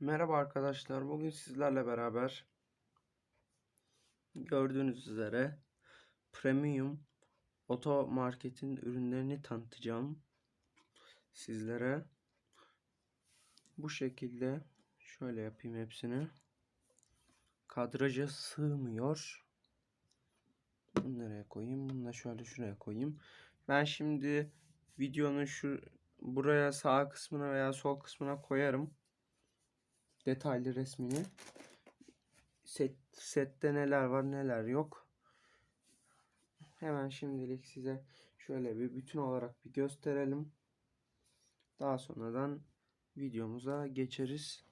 Merhaba arkadaşlar. Bugün sizlerle beraber gördüğünüz üzere Premium Oto Market'in ürünlerini tanıtacağım sizlere. Bu şekilde şöyle yapayım hepsini. Kadraja sığmıyor. Bunu nereye koyayım? Bunu da şöyle şuraya koyayım. Ben şimdi videonun şu buraya sağ kısmına veya sol kısmına koyarım detaylı resmini. Set, sette neler var neler yok. Hemen şimdilik size şöyle bir bütün olarak bir gösterelim. Daha sonradan videomuza geçeriz.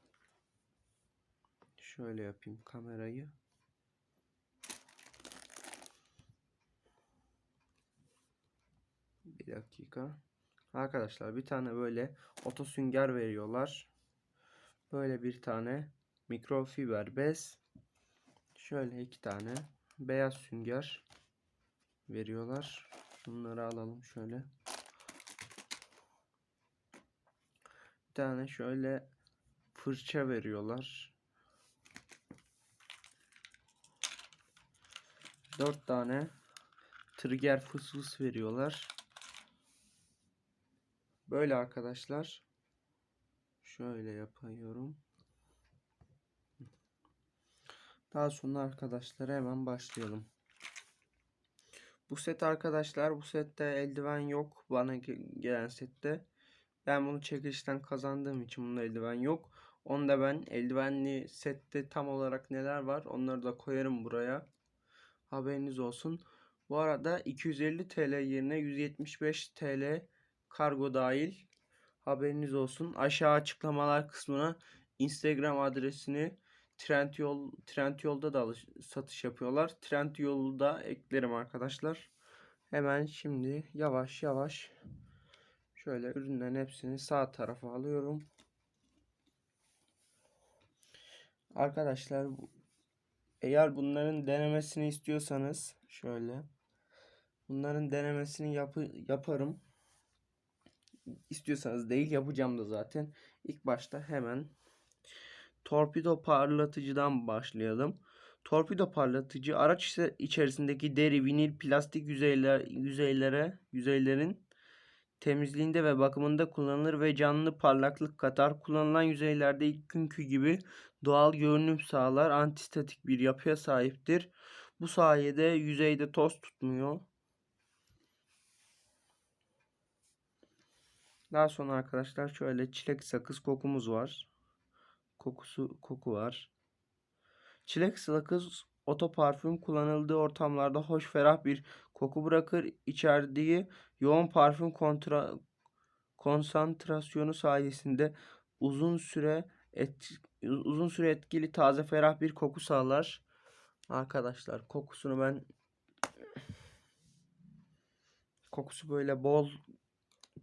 Şöyle yapayım kamerayı. Bir dakika. Arkadaşlar bir tane böyle oto sünger veriyorlar. Böyle bir tane mikrofiber bez. Şöyle iki tane beyaz sünger veriyorlar. Bunları alalım şöyle. Bir tane şöyle fırça veriyorlar. Dört tane trigger fıs fıs veriyorlar. Böyle arkadaşlar. Şöyle yapıyorum. Daha sonra arkadaşlar hemen başlayalım. Bu set arkadaşlar bu sette eldiven yok. Bana gelen sette. Ben bunu çekilişten kazandığım için bunun eldiven yok. Onda ben eldivenli sette tam olarak neler var onları da koyarım buraya. Haberiniz olsun. Bu arada 250 TL yerine 175 TL kargo dahil haberiniz olsun. Aşağı açıklamalar kısmına Instagram adresini Trendyol Trendyol'da da alış, satış yapıyorlar. Trendyol'u da eklerim arkadaşlar. Hemen şimdi yavaş yavaş şöyle ürünlerin hepsini sağ tarafa alıyorum. Arkadaşlar eğer bunların denemesini istiyorsanız şöyle bunların denemesini yapı, yaparım istiyorsanız değil yapacağım da zaten. İlk başta hemen torpido parlatıcıdan başlayalım. Torpido parlatıcı araç içerisindeki deri, vinil, plastik yüzeyler, yüzeylere, yüzeylerin temizliğinde ve bakımında kullanılır ve canlı parlaklık katar. Kullanılan yüzeylerde ilk günkü gibi doğal görünüm sağlar. Antistatik bir yapıya sahiptir. Bu sayede yüzeyde toz tutmuyor. Daha sonra arkadaşlar şöyle çilek sakız kokumuz var. Kokusu koku var. Çilek sakız oto parfüm kullanıldığı ortamlarda hoş ferah bir koku bırakır. İçerdiği yoğun parfüm kontra, konsantrasyonu sayesinde uzun süre et, uzun süre etkili taze ferah bir koku sağlar. Arkadaşlar kokusunu ben kokusu böyle bol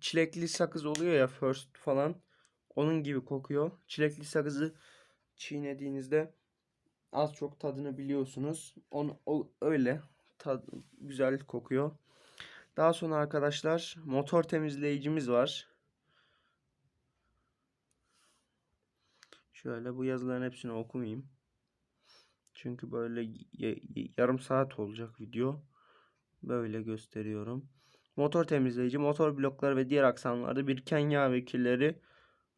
çilekli sakız oluyor ya first falan. Onun gibi kokuyor. Çilekli sakızı çiğnediğinizde az çok tadını biliyorsunuz. Onu o öyle tad, güzel kokuyor. Daha sonra arkadaşlar motor temizleyicimiz var. Şöyle bu yazıların hepsini okumayayım. Çünkü böyle yarım saat olacak video. Böyle gösteriyorum. Motor temizleyici, motor blokları ve diğer aksamlarda biriken yağ ve kirleri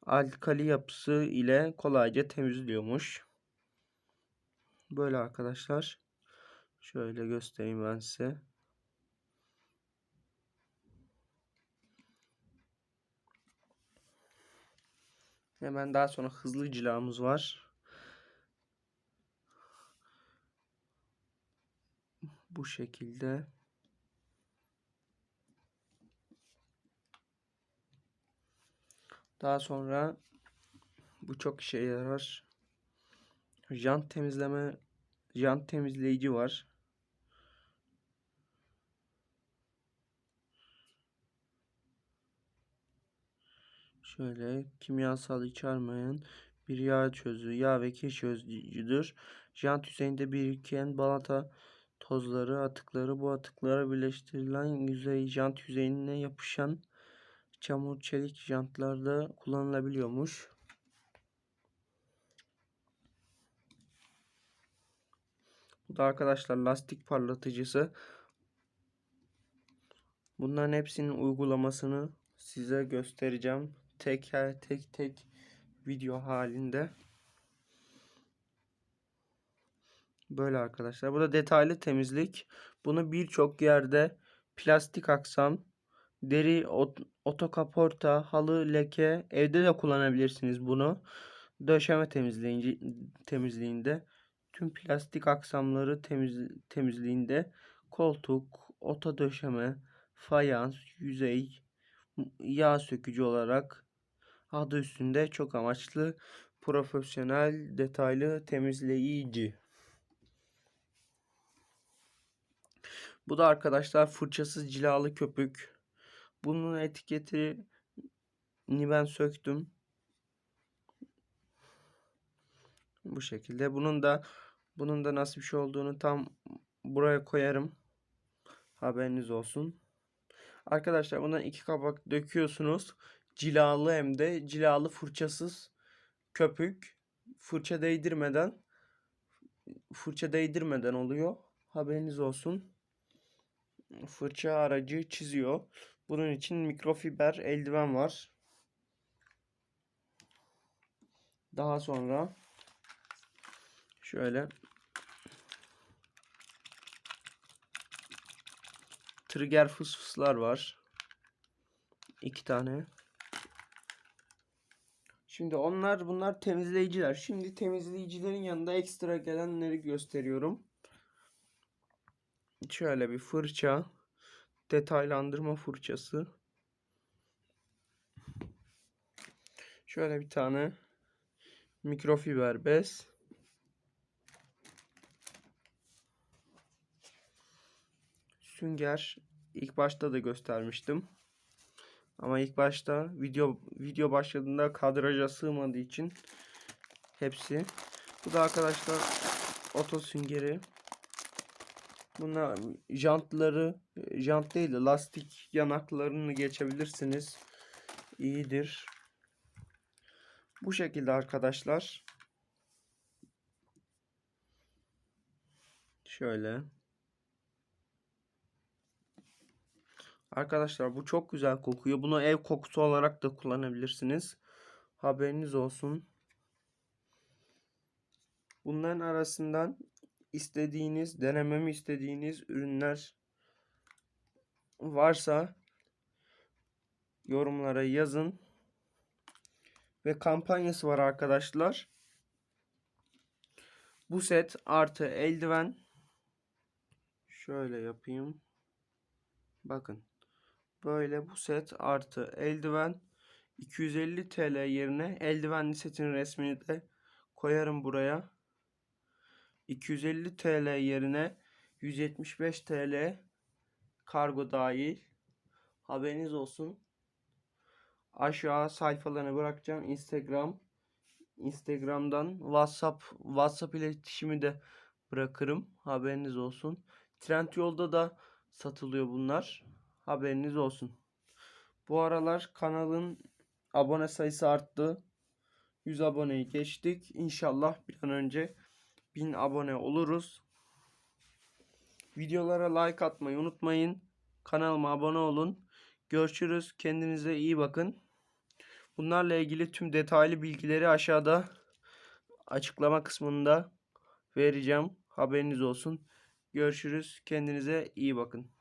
alkali yapısı ile kolayca temizliyormuş. Böyle arkadaşlar. Şöyle göstereyim ben size. Hemen daha sonra hızlı cilamız var. Bu şekilde. Daha sonra bu çok işe yarar. Jant temizleme jant temizleyici var. Şöyle kimyasal içermeyen bir yağ çözü, yağ ve kir çözücüdür. Jant yüzeyinde biriken balata tozları, atıkları bu atıklara birleştirilen yüzey jant yüzeyine yapışan çamur çelik jantlarda kullanılabiliyormuş. Bu da arkadaşlar lastik parlatıcısı. Bunların hepsinin uygulamasını size göstereceğim. Teker tek tek video halinde. Böyle arkadaşlar. Bu da detaylı temizlik. Bunu birçok yerde plastik aksam deri ot otokaporta, halı, leke evde de kullanabilirsiniz bunu. Döşeme temizliğince, temizliğinde tüm plastik aksamları temiz, temizliğinde koltuk, oto döşeme, fayans, yüzey, yağ sökücü olarak adı üstünde çok amaçlı profesyonel detaylı temizleyici. Bu da arkadaşlar fırçasız cilalı köpük. Bunun etiketini ben söktüm. Bu şekilde. Bunun da bunun da nasıl bir şey olduğunu tam buraya koyarım. Haberiniz olsun. Arkadaşlar bundan iki kabak döküyorsunuz. Cilalı hem de cilalı fırçasız köpük. Fırça değdirmeden fırça değdirmeden oluyor. Haberiniz olsun. Fırça aracı çiziyor. Bunun için mikrofiber eldiven var. Daha sonra şöyle trigger fısfıslar var. İki tane. Şimdi onlar bunlar temizleyiciler. Şimdi temizleyicilerin yanında ekstra gelenleri gösteriyorum. Şöyle bir fırça. Detaylandırma fırçası. Şöyle bir tane mikrofiber bez. Sünger. İlk başta da göstermiştim. Ama ilk başta video video başladığında kadraja sığmadığı için hepsi. Bu da arkadaşlar oto süngeri. Bunlar jantları jant değil de lastik yanaklarını geçebilirsiniz. İyidir. Bu şekilde arkadaşlar. Şöyle. Arkadaşlar bu çok güzel kokuyor. Bunu ev kokusu olarak da kullanabilirsiniz. Haberiniz olsun. Bunların arasından istediğiniz, denememi istediğiniz ürünler varsa yorumlara yazın. Ve kampanyası var arkadaşlar. Bu set artı eldiven şöyle yapayım. Bakın. Böyle bu set artı eldiven 250 TL yerine eldivenli setin resmini de koyarım buraya. 250 TL yerine 175 TL kargo dahil. Haberiniz olsun. Aşağı sayfalarını bırakacağım. Instagram, Instagram'dan WhatsApp, WhatsApp iletişimi de bırakırım. Haberiniz olsun. Trendyol'da da satılıyor bunlar. Haberiniz olsun. Bu aralar kanalın abone sayısı arttı. 100 aboneyi geçtik. İnşallah bir an önce 1000 abone oluruz. Videolara like atmayı unutmayın. Kanalıma abone olun. Görüşürüz. Kendinize iyi bakın. Bunlarla ilgili tüm detaylı bilgileri aşağıda açıklama kısmında vereceğim. Haberiniz olsun. Görüşürüz. Kendinize iyi bakın.